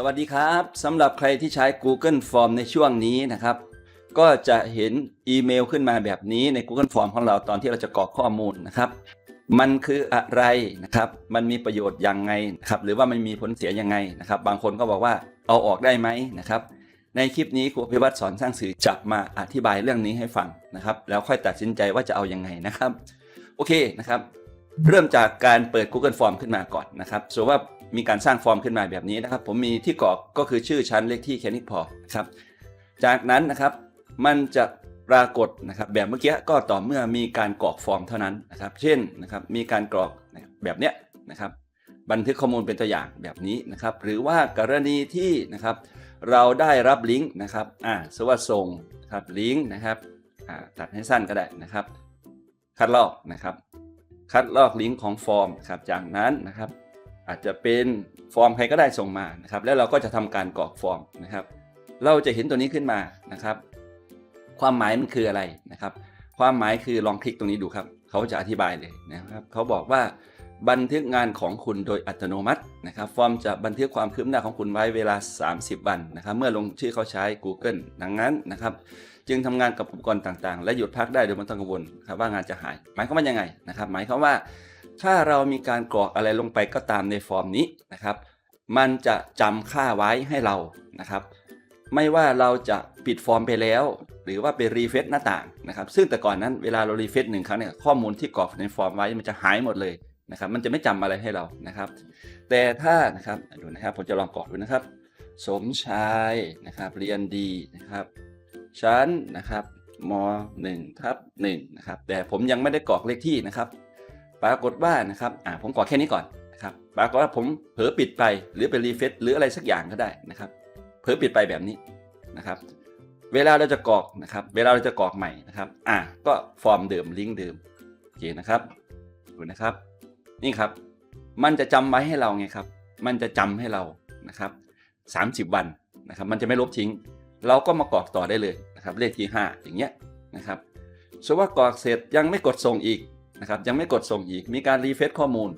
สวัสดีครับสำหรับใครที่ใช้ Google Form ในช่วงนี้นะครับ ก็จะเห็นอีเมลขึ้นมาแบบนี้ใน Google Form ของเราตอนที่เราจะกรอกข้อมูลนะครับ มันคืออะไรนะครับ มันมีประโยชน์ยังไงนะครับ หรือว่ามันมีผลเสียยังไงนะครับ บางคนก็บอกว่าเอาออกได้ไหมนะครับ ในคลิปนี้ครูพิวัตรสอนสร้างสื่อจะมาอธิบายเรื่องนี้ให้ฟังนะครับ แล้วค่อยตัดสินใจว่าจะเอายังไงนะครับ โอเคนะครับ เริ่มจากการเปิด Google Form ขึ้นมาก่อนนะครับสมมติว่ามีการสร้างฟอร์มขึ้นมาแบบนี้นะครับ ผมมีที่กรอกก็คือชื่อชั้นเลขที่แค่นี้พอครับ จากนั้นนะครับมันจะปรากฏนะครับแบบเมื่อกี้ก็ต่อเมื่อมีการกรอกฟอร์มเท่านั้นนะครับ เช่นนะครับมีการกรอกแบบเนี้ยนะครับ บันทึกข้อมูลเป็นตัวอย่างแบบนี้นะครับ หรือว่ากรณีที่นะครับ เราได้รับลิงก์นะครับอ่าสมมติว่าส่งนะครับลิงก์นะครับอ่าตัดให้สั้นก็ได้นะครับ คัดลอกนะครับ คัดลอกลิงก์ของฟอร์มครับจากนั้นนะครับอาจจะเป็นฟอร์มใครก็ได้ส่งมานะครับ แล้วเราก็จะทำการกรอกฟอร์มนะครับ เราจะเห็นตัวนี้ขึ้นมานะครับ ความหมายมันคืออะไรนะครับ ความหมายคือลองคลิกตรงนี้ดูครับ เขาจะอธิบายเลยนะครับ เขาบอกว่า บันทึกงานของคุณโดยอัตโนมัตินะครับฟอร์มจะบันทึกความคืบหน้าของคุณไว้เวลา 30 วันนะครับ เมื่อลงชื่อเขาใช้ Google ดังนั้นนะครับ จึงทำงานกับอุปกรณ์ต่างๆ และหยุดพักได้โดยไม่ต้องกังวลครับว่างานจะหาย หมายความว่ายังไงนะครับ หมายความว่า ถ้าเรามีการกรอกอะไรลงไปก็ตามในฟอร์มนี้นะครับ มันจะจำค่าไว้ให้เรานะครับ ไม่ว่าเราจะปิดฟอร์มไปแล้ว หรือว่าไปรีเฟซหน้าต่างนะครับ ซึ่งแต่ก่อนนั้นเวลาเรารีเฟซหนึ่งครั้งเนี่ยข้อมูลที่กรอกในฟอร์มไว้มันจะหายหมดเลย นะครับมันจะไม่จำอะไรให้เรานะครับ แต่ถ้านะครับดูนะครับผมจะลองกรอกดูนะครับ สมชายนะครับเรียนดีนะครับชั้นนะครับม1ทับ1นะครับแต่ผมยังไม่ได้กรอกเลขที่นะครับ ปรากฏว่านะครับอ่าผมกรอกแค่นี้ก่อนนะครับปรากฏว่าผมเผลอปิดไปหรือไปรีเฟซหรืออะไรสักอย่างก็ได้นะครับเผลอปิดไปแบบนี้นะครับเวลาเราจะกรอกนะครับ เวลาเราจะกรอกใหม่นะครับ อ่าก็ฟอร์มเดิมลิงก์เดิมโอเคนะครับดูนะครับ นี่ครับ มันจะจำไว้ให้เราไงครับ มันจะจำให้เรานะครับ30 วันนะครับ มันจะไม่ลบทิ้ง เราก็มากรอกต่อได้เลยนะครับ เลขที่ 5 อย่างเงี้ยนะครับสมมติว่ากรอกเสร็จยังไม่กดส่งอีกนะครับ ยังไม่กดส่งอีก มีการรีเฟซข้อมูล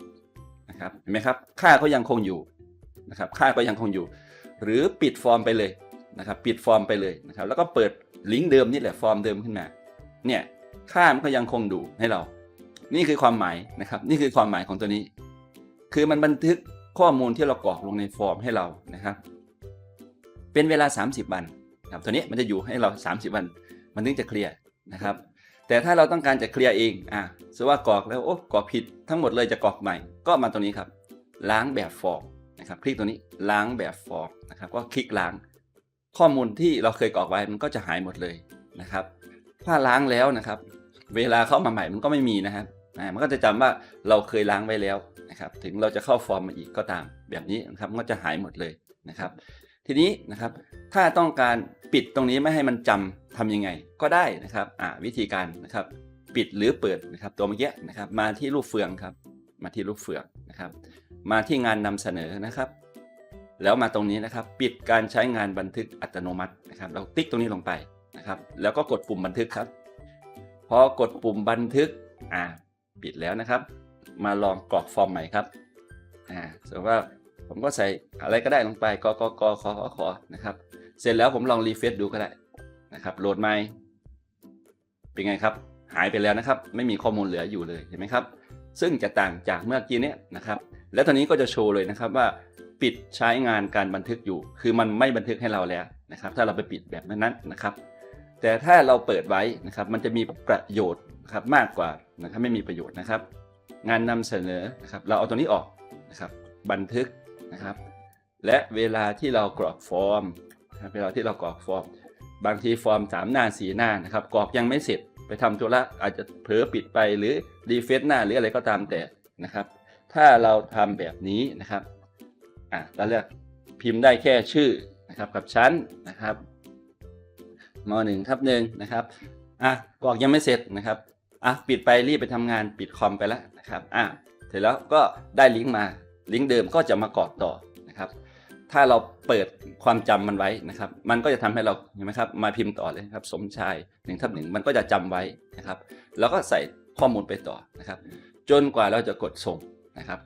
นะครับเห็นไหมครับ ค่าก็ยังคงอยู่นะครับ ค่าก็ยังคงอยู่ หรือปิดฟอร์มไปเลยนะครับ ปิดฟอร์มไปเลยนะครับ แล้วก็เปิดลิงก์เดิมนี่แหละฟอร์มเดิมขึ้นมา เนี่ย ค่ามันก็ยังคงดูให้เรา นี่คือความหมายนะครับ นี่คือความหมายของตัวนี้ คือมันบันทึกข้อมูลที่เรากรอกลงในฟอร์มให้เรานะครับ เป็นเวลา 30 วันครับตัวนี้มันจะอยู่ให้เรา 30 วัน มันถึงจะเคลียร์นะครับ แต่ถ้าเราต้องการจะเคลียร์เองอะสมมติว่ากรอกแล้วโอ้กรอกผิดทั้งหมดเลยจะกรอกใหม่ ก็มาตรงนี้ครับ ล้างแบบฟอร์มนะครับ คลิกตัวนี้ล้างแบบฟอร์มนะครับ ก็คลิกล้าง ข้อมูลที่เราเคยกรอกไว้มันก็จะหายหมดเลยนะครับ ถ้าล้างแล้วนะครับ เวลาเข้ามาใหม่มันก็ไม่มีนะครับ มันก็จะจำว่าเราเคยล้างไว้แล้วนะครับถึงเราจะเข้าฟอร์มมาอีกก็ตาม แบบนี้นะครับมันก็จะหายหมดเลยนะครับ ทีนี้นะครับถ้าต้องการปิดตรงนี้ไม่ให้มันจำทำยังไงก็ได้นะครับวิธีการนะครับปิดหรือเปิดนะครับตัวเมื่อกี้นะครับมาที่รูปเฟืองครับมาที่รูปเฟืองนะครับ มาที่งานนำเสนอนะครับ แล้วมาตรงนี้นะครับ ปิดการใช้งานบันทึกอัตโนมัตินะครับ เราติ๊กตรงนี้ลงไปนะครับ แล้วก็กดปุ่มบันทึกครับ พอกดปุ่มบันทึกอ่า ปิดแล้วนะครับ มาลองกรอกฟอร์มใหม่ครับอ่าสมมติว่าผมก็ใส่อะไรก็ได้ลงไปกกกขอขอขอนะครับ เสร็จแล้วผมลองรีเฟซดูก็ได้นะครับโหลดใหม่เป็นไงครับ หายไปแล้วนะครับ ไม่มีข้อมูลเหลืออยู่เลยเห็นไหมครับ ซึ่งจะต่างจากเมื่อกี้เนี้ยนะครับ แล้วตอนนี้ก็จะโชว์เลยนะครับว่าปิดใช้งานการบันทึกอยู่ คือมันไม่บันทึกให้เราแล้วนะครับ ถ้าเราไปปิดแบบนั้นนะครับ แต่ถ้าเราเปิดไว้นะครับมันจะมีประโยชน์นะครับมากกว่านะครับไม่มีประโยชน์นะครับ งานนำเสนอนะครับเราเอาตัวนี้ออกนะครับบันทึกนะครับ และเวลาที่เรากรอกฟอร์มครับเวลาที่เรากรอกฟอร์ม บางทีฟอร์มสามหน้าสี่หน้านะครับกรอกยังไม่เสร็จไปทำธุระอาจจะเผลอปิดไปหรือรีเฟซหน้าหรืออะไรก็ตามแต่นะครับ ถ้าเราทำแบบนี้นะครับอะเราเลือกพิมพ์ได้แค่ชื่อนะครับกับชั้นนะครับ มหนึ่งทับหนึ่งนะครับอะกรอกยังไม่เสร็จนะครับอะปิดไปรีบไปทำงานปิดคอมไปแล้วนะครับอะเสร็จแล้วก็ได้ลิงก์มาลิงก์เดิมก็จะมากรอกต่อนะครับ ถ้าเราเปิดความจำมันไว้นะครับ มันก็จะทำให้เราเห็นไหมครับมาพิมพ์ต่อเลยครับ สมชายหนึ่งทับหนึ่งมันก็จะจำไว้นะครับ แล้วก็ใส่ข้อมูลไปต่อนะครับ จนกว่าเราจะกดส่งนะครับ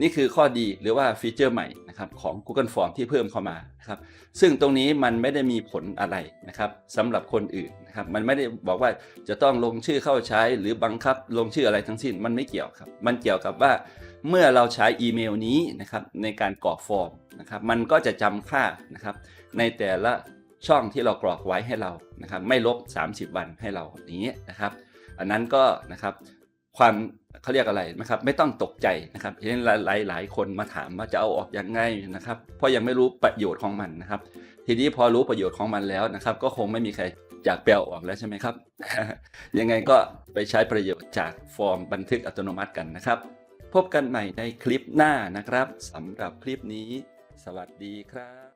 นี่คือข้อดีหรือว่าฟีเจอร์ใหม่นะครับของ Google Form ที่เพิ่มเข้ามานะครับซึ่งตรงนี้มันไม่ได้มีผลอะไรนะครับสำหรับคนอื่นนะครับมันไม่ได้บอกว่าจะต้องลงชื่อเข้าใช้ หรือบังคับลงชื่ออะไรทั้งสิ้นมันไม่เกี่ยวครับมันเกี่ยวกับว่าเมื่อเราใช้อีเมลนี้นะครับในการกรอกฟอร์มนะครับมันก็จะจำค่านะครับในแต่ละช่องที่เรากรอกไว้ให้เรานะครับไม่ลบ 30 วันให้เราอย่างนี้นะครับ อันนั้นก็นะครับ ความเขาเรียกอะไรนะครับไม่ต้องตกใจนะครับเห็นหลายหลายคนมาถามว่าจะเอาออกยังไงนะครับเพราะยังไม่รู้ประโยชน์ของมันนะครับ ทีนี้พอรู้ประโยชน์ของมันแล้วนะครับ ก็คงไม่มีใครอยากแปลออกแล้วใช่ไหมครับ ยังไงก็ไปใช้ประโยชน์จากฟอร์มบันทึกอัตโนมัติกันนะครับ พบกันใหม่ในคลิปหน้านะครับสำหรับคลิปนี้ สวัสดีครับ